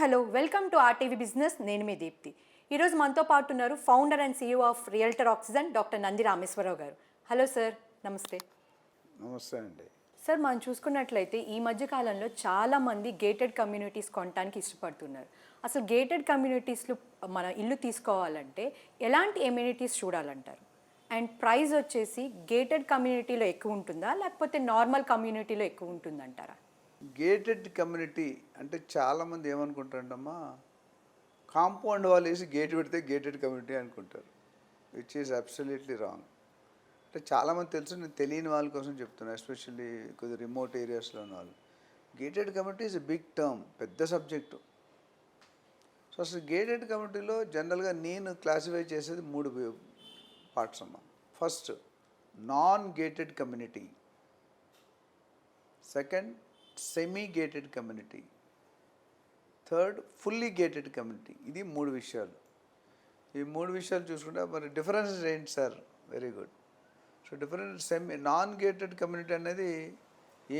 Hello welcome to RTV business. నేను మీ దీప్తి. ఈరోజు మనతో పాటు ఉన్నారు founder and CEO of realtor oxygen doctor Nandi Rameshwararao garu. Hello sir నమస్తే. నమస్తే అండి. సార్ మనం చూసుకున్నట్లయితే ఈ మధ్య కాలంలో చాలా మంది గేటెడ్ కమ్యూనిటీస్ కొనడానికి ఇష్టపడుతున్నారు. అసలు గేటెడ్ కమ్యూనిటీస్లో మన ఇల్లు తీసుకోవాలంటే ఎలాంటి ఎమ్యూనిటీస్ చూడాలంటారు? అండ్ ప్రైస్ వచ్చేసి గేటెడ్ కమ్యూనిటీలో ఎక్కువ ఉంటుందా? లేకపోతే నార్మల్ కమ్యూనిటీలో ఎక్కువ ఉంటుందంటారా? గేటెడ్ కమ్యూనిటీ అంటే చాలామంది ఏమనుకుంటారంటమ్మా? కాంపౌండ్ వాళ్ళు వేసి గేట్ పెడితే గేటెడ్ కమ్యూనిటీ అనుకుంటారు. విచ్ ఈజ్ అబ్సల్యూట్లీ రాంగ్ అంటే చాలామంది తెలుసు నేను తెలియని వాళ్ళ కోసం చెప్తున్నాను ఎస్పెషల్లీ కొద్ది రిమోట్ ఏరియాస్లో ఉన్న వాళ్ళు. Gated community is big term పెద్ద సబ్జెక్టు సో అసలు గేటెడ్ కమ్యూనిటీలో జనరల్గా నేను క్లాసిఫై చేసేది మూడు పార్ట్స్ అమ్మా. First non gated community second semi gated community third fully gated community ఇది మూడు విషయాలు. ఈ మూడు విషయాలు చూసుకుంటే మరి డిఫరెన్సెస్ ఏంటి sir very good so different semi non gated community అనేది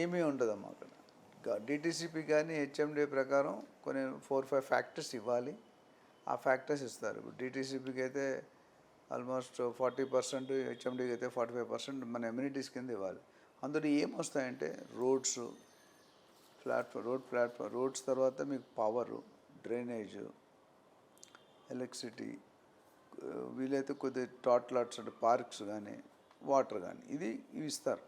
ఏమీ ఉండదమ్మా అక్కడ. డిటీసీపీ కానీ హెచ్ఎండి ప్రకారం కొన్ని ఫోర్ ఫైవ్ ఫ్యాక్టర్స్ ఇవ్వాలి. ఆ ఫ్యాక్టర్స్ ఇస్తారు. ఇప్పుడు డిటీసీపీకి అయితే ఆల్మోస్ట్ ఫార్టీ పర్సెంట్ హెచ్ఎండికి అయితే ఫార్టీ ఫైవ్ పర్సెంట్ మన ఎమ్యూనిటీస్ కింద ఇవ్వాలి. అందులో ఏమొస్తాయంటే roads platform road platform roads తర్వాత మీకు పవరు డ్రైనేజ్ ఎలక్ట్రిసిటీ వీలైతే కొద్ది టాట్లాట్స్ అంటే పార్క్స్ కానీ వాటర్ కానీ ఇది ఇవి ఇస్తారు.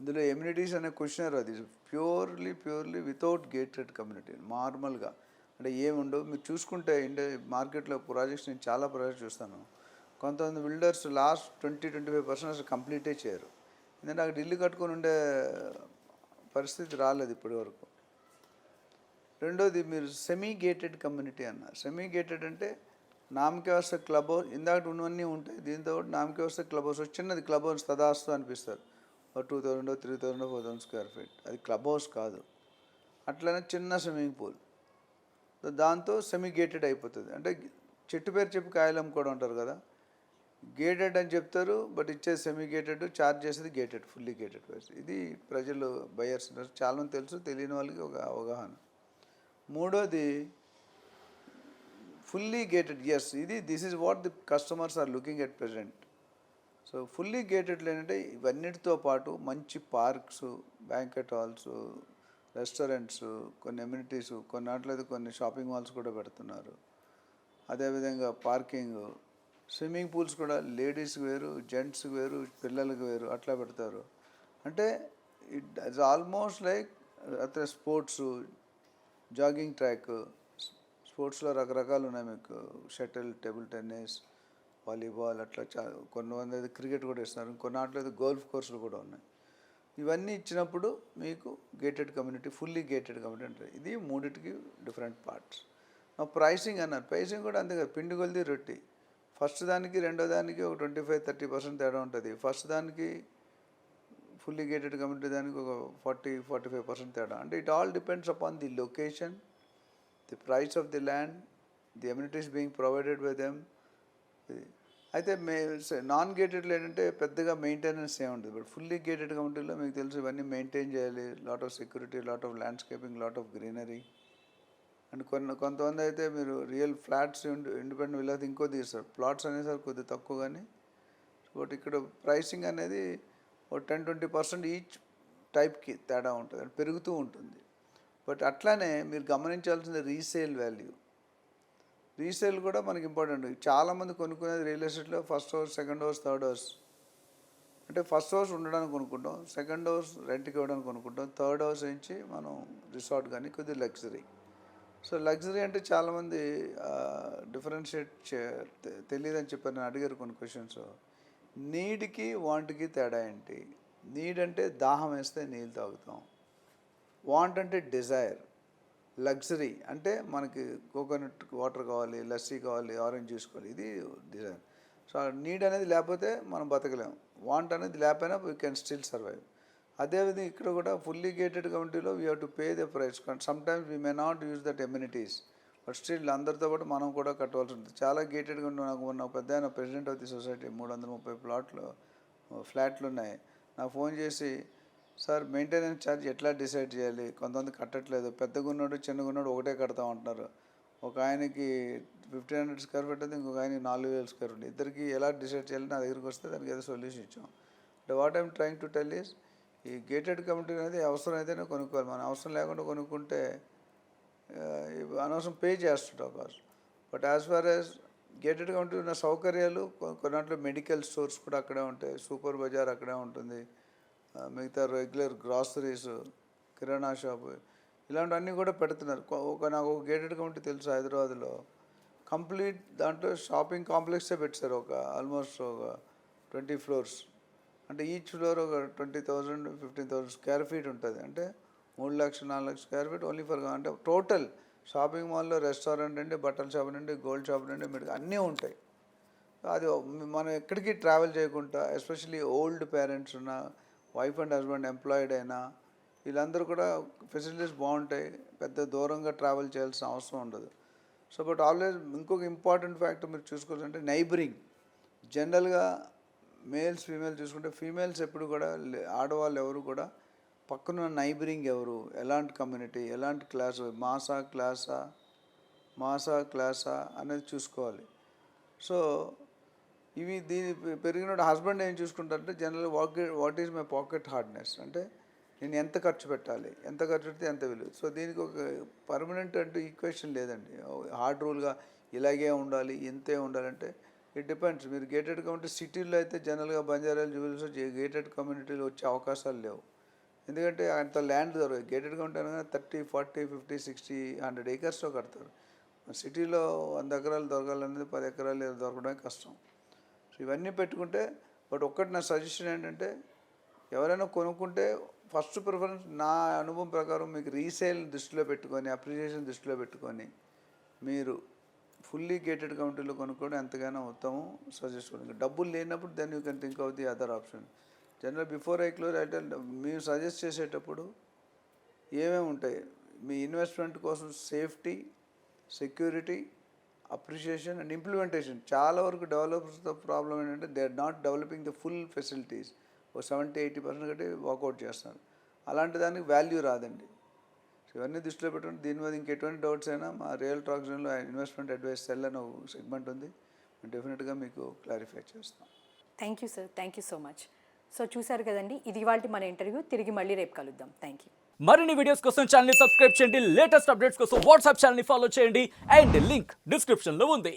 ఇందులో ఎమ్యూనిటీస్ అనే క్వశ్చనర్ అది purely purely without gated community నార్మల్గా. అంటే ఏముండవు మీరు చూసుకుంటే ఇండియా మార్కెట్లో ప్రాజెక్ట్స్ నేను చాలా ప్రాజెక్ట్స్ చూస్తాను. కొంతమంది builders last twenty twenty five percent కంప్లీటే చేయరు. ఎందుకంటే అక్కడ ఇల్లు కట్టుకొని ఉండే పరిస్థితి రాలేదు ఇప్పటి వరకు. రెండోది మీరు సెమీ గేటెడ్ కమ్యూనిటీ అన్నారు. సెమీ గేటెడ్ అంటే నామకే వస్తే క్లబ్ హౌస్ ఇందాక ఉన్నవన్నీ ఉంటాయి. దీంతో పాటు నామకే వస్తే క్లబ్ హౌస్ చిన్నది క్లబ్ హౌస్ తదాస్తు అనిపిస్తారు. ఒక two thousand three thousand four thousand square feet. అది క్లబ్ హౌస్ కాదు. అట్లనే చిన్న స్విమ్మింగ్ పూల్. దాంతో సెమీ గేటెడ్ అయిపోతుంది. అంటే చెట్టు పేరు చెప్పి కాయలు అమ్ముకోవడం అంటారు కదా. గేటెడ్ అని చెప్తారు బట్ ఇచ్చేది సెమీ గేటెడ్ ఛార్జ్ చేసేది గేటెడ్ ఫుల్లీ గేటెడ్ ప్రైస్ ఇది ప్రజలు బయర్స్ చాలామంది తెలుసు తెలియని వాళ్ళకి ఒక అవగాహన. మూడోది ఫుల్లీ గేటెడ్ ఎస్ ఇది this is what the customers are looking at present so fully గేటెడ్లు ఏంటంటే ఇవన్నిటితో పాటు మంచి పార్క్స్ బ్యాంకెట్ హాల్స్ రెస్టారెంట్స్ కొన్ని ఎమ్యూనిటీస్ కొన్ని వాటిలో కొన్ని షాపింగ్ మాల్స్ కూడా పెడుతున్నారు. అదేవిధంగా పార్కింగ్ స్విమ్మింగ్ పూల్స్ కూడా లేడీస్కి వేరు జెంట్స్కి వేరు పిల్లలకి వేరు అట్లా పెడతారు. అంటే ఇట్ ఇట్స్ ఆల్మోస్ట్ లైక్ అతను స్పోర్ట్స్ జాగింగ్ ట్రాక్ స్పోర్ట్స్లో రకరకాలు ఉన్నాయి మీకు. షటిల్ టేబుల్ టెన్నిస్ వాలీబాల్ అట్లా చా కొన్ని మంది అయితే క్రికెట్ కూడా ఇస్తున్నారు కొన్ని వాటిలో అయితే గోల్ఫ్ కోర్సులు కూడా ఉన్నాయి. ఇవన్నీ ఇచ్చినప్పుడు మీకు gated community fully gated community ఉంటుంది. ఇది మూడింటికి డిఫరెంట్ పార్ట్స్. ప్రైసింగ్ అన్నారు. ప్రైసింగ్ కూడా అంతే కదా పిండి కొలిది రొట్టి. ఫస్ట్ దానికి రెండో దానికి ఒక ట్వంటీ ఫైవ్ థర్టీ పర్సెంట్ తేడా ఉంటుంది. ఫస్ట్ దానికి ఫుల్లీ గేటెడ్ కమ్యూనిటీ దానికి ఒక ఫార్టీ ఫార్టీ ఫైవ్ పర్సెంట్ తేడా. అంటే it all depends upon the location the price of the land the amenities being provided by them అయితే మే నాన్ గేటెడ్లో ఏంటంటే పెద్దగా మెయింటెనెన్స్ ఏమి ఉంటుంది బట్ ఫుల్లీ గేటెడ్ కమ్యూనిటీలో మీకు తెలుసు ఇవన్నీ మెయింటైన్ చేయాలి. Lot of security lot of landscaping lot of greenery and కొన్ని కొంతమంది అయితే మీరు రియల్ ఫ్లాట్స్ ఇండిపెండెంట్ విల్లాది ఇంకో తీస్తారు. ప్లాట్స్ అనేసరికి కొద్దిగా తక్కువ కానీ బట్ ఇక్కడ ప్రైసింగ్ అనేది ఒక టెన్ ట్వంటీ పర్సెంట్ ఈచ్ టైప్కి తేడా ఉంటుంది అండ్ పెరుగుతూ ఉంటుంది. బట్ అట్లానే మీరు గమనించాల్సింది రీసేల్ వాల్యూ. రీసేల్ కూడా మనకి ఇంపార్టెంట్. చాలామంది కొనుక్కునేది రియల్ ఎస్టేట్లో first house second house third house. అంటే ఫస్ట్ హౌస్ ఉండడానికి కొనుక్కుంటాం సెకండ్ హౌస్ రెంట్కి ఇవ్వడానికి కొనుక్కుంటాం థర్డ్ హౌస్ నుంచి మనం రిసార్ట్ కానీ కొద్దిగా లగ్జరీ. సో లగ్జరీ అంటే చాలామంది డిఫరెన్షియేట్ చే తెలియదని చెప్పారు నేను అడిగారు కొన్ని క్వశ్చన్స్ నీడ్కి వాంట్కి తేడా ఏంటి? నీడ్ అంటే దాహం వేస్తే నీళ్ళు తాగుతాం. వాంట్ అంటే డిజైర్ లగ్జరీ అంటే మనకి కోకోనట్ వాటర్ కావాలి లస్సీ కావాలి ఆరెంజ్ జ్యూస్ కావాలి ఇది డిజైర్ సో నీడ్ అనేది లేకపోతే మనం బతకలేం. వాంట్ అనేది లేకపోయినా వీ కెన్ స్టిల్ సర్వైవ్ అదేవిధంగా ఇక్కడ కూడా ఫుల్లీ గేటెడ్ కమ్యూనిటీలో we have to pay the price some times we may not use that amenities but still అందరితో పాటు మనం కూడా కట్టవలసి ఉంటుంది. చాలా గేటెడ్గా ఉంటుంది నాకు మొన్న పెద్ద ఆయన ప్రెసిడెంట్ ఆఫ్ ది సొసైటీ మూడు వందల ముప్పై ప్లాట్లు ఫ్లాట్లు ఉన్నాయి. నాకు ఫోన్ చేసి సార్ మెయింటెనెన్స్ ఛార్జ్ ఎట్లా డిసైడ్ చేయాలి? కొంతమంది కట్టట్లేదు. పెద్దగా ఉన్నాడు చిన్నగా ఉన్నాడు ఒకటే కడతా ఉంటున్నారు. ఒక ఆయనకి ఫిఫ్టీన్ హండ్రెడ్ స్క్వేర్ ఫీట్ ఉంది ఇంకొక ఆయనకి నాలుగు వేల స్క్వేర్ ఫీట్ ఇద్దరికి ఎలా డిసైడ్ చేయాలి? నా దగ్గరికి వస్తే దానికి ఏదో సొల్యూషన్ ఇచ్చాం. అంటే what I'm trying to tell is ఈ గేటెడ్ కమిటీ అనేది అవసరం అయితేనే కొనుక్కోవాలి. మనం అవసరం లేకుండా కొనుక్కుంటే అనవసరం పే చేస్తుంటాం cost but as far as gated committee ఉన్న సౌకర్యాలు కొ- కొన్నింటిలో మెడికల్ స్టోర్స్ కూడా అక్కడే ఉంటాయి. సూపర్ బజార్ అక్కడే ఉంటుంది. మిగతా రెగ్యులర్ గ్రాసరీస్ కిరాణా షాప్ ఇలాంటివన్నీ కూడా పెడుతున్నారు. ఒక నాకు ఒక గేటెడ్ కమిటీ తెలుసు హైదరాబాద్లో. కంప్లీట్ దాంట్లో షాపింగ్ కాంప్లెక్సే పెట్టారు ఒక ఆల్మోస్ట్ ఒక ట్వంటీ ఫ్లోర్స్. అంటే ఈచ్ ఫ్లోర్ ఒక twenty thousand fifteen thousand square feet ఉంటుంది. అంటే మూడు లక్షలు నాలుగు లక్షల స్క్వేర్ ఫీట్ ఓన్లీ ఫర్ అంటే టోటల్ షాపింగ్ మాల్లో రెస్టారెంట్ అండి బట్టల షాప్ నుండి గోల్డ్ షాప్ నుండి మెడికల్ అన్నీ ఉంటాయి. అది మనం ఎక్కడికి ట్రావెల్ చేయకుండా ఎస్పెషల్లీ ఓల్డ్ పేరెంట్స్ ఉన్న వైఫ్ అండ్ హస్బెండ్ ఎంప్లాయిడ్ అయినా వీళ్ళందరూ కూడా ఫెసిలిటీస్ బాగుంటాయి. పెద్ద దూరంగా ట్రావెల్ చేయాల్సిన అవసరం ఉండదు. సో బట్ ఆల్వేస్ ఇంకొక ఇంపార్టెంట్ ఫ్యాక్టర్ మీరు చూసుకోవాలంటే నైబరింగ్ జనరల్గా మేల్స్ ఫీమేల్ చూసుకుంటే ఫీమేల్స్ ఎప్పుడు కూడా ఆడవాళ్ళు ఎవరు కూడా పక్కన నైబరింగ్ ఎవరు? ఎలాంటి కమ్యూనిటీ? ఎలాంటి క్లాస్? మాసా క్లాసా? మాసా క్లాసా? అనేది చూసుకోవాలి. సో ఇవి దీని పెరిగిన హస్బెండ్ ఏం చూసుకుంటారంటే general what what is my pocket hardness? అంటే నేను ఎంత ఖర్చు పెట్టాలి? ఎంత ఖర్చు పెడితే ఎంత విలువ? సో దీనికి ఒక పర్మనెంట్ అంటూ ఈక్వేషన్ లేదండి. హార్డ్ రూల్గా ఇలాగే ఉండాలి ఇంతే ఉండాలంటే ఇట్ డిపెండ్స్ మీరు గేటెడ్ కమ్యూనిటీ సిటీల్లో అయితే జనరల్గా బంజారాలు జూబిల్స్ గేటెడ్ కమ్యూనిటీలు వచ్చే అవకాశాలు లేవు. ఎందుకంటే అంత ల్యాండ్ దొరకదు. గేటెడ్ కమ్యూనిటీ అనగా thirty forty fifty sixty hundred ఏకర్స్లో కడతారు. సిటీలో వంద ఎకరాలు దొరకాలనేది పది ఎకరాలు దొరకడమే కష్టం. సో ఇవన్నీ పెట్టుకుంటే బట్ ఒక్కటి నా సజెషన్ ఏంటంటే ఎవరైనా కొనుక్కుంటే ఫస్ట్ ప్రిఫరెన్స్ నా అనుభవం ప్రకారం మీకు రీసేల్ దృష్టిలో పెట్టుకొని అప్రిషియేషన్ దృష్టిలో పెట్టుకొని మీరు ఫుల్లీ గేటెడ్ కౌంటీలో కొనుక్కోవడం ఎంతగానో ఉత్తమం సజెస్ట్ చేయండి డబ్బులు లేనప్పుడు then you can think of the other option general before I close అయితే మేము సజెస్ట్ చేసేటప్పుడు ఏమేమి ఉంటాయి? మీ ఇన్వెస్ట్మెంట్ కోసం safety security appreciation and implementation చాలా వరకు డెవలపర్స్తో ప్రాబ్లం ఏంటంటే they are not developing the full facilities oh seventy eighty percent కట్టి వాకౌట్ చేస్తున్నారు. అలాంటి దానికి వాల్యూ రాదండి. సో ఇవన్నీ దృష్టిలో పెట్టుకుని దీని మీద ఇంకెటువంటి డౌట్స్ అయినా మా రియల్ టాక్స్లో ఇన్వెస్ట్మెంట్ అడ్వైస్ సెల్ అని ఒక సెగ్మెంట్ ఉంది. మేము డెఫినెట్గా మీకు క్లారిఫై చేస్తాం. Thank you sir thank you so much so చూసారు కదండి ఇది ఇవాళ మన ఇంటర్వ్యూ తిరిగి మళ్ళీ రేపు కలుద్దాం. థ్యాంక్ యూ మరిన్ని వీడియోస్ కోసం ఛానల్ సబ్స్క్రైబ్ చేయండి. లేటెస్ట్ అప్డేట్స్ కోసం వాట్సాప్ ఛానల్ ఫాలో చేయండి. అండ్ లింక్ డిస్క్రిప్షన్లో ఉంది.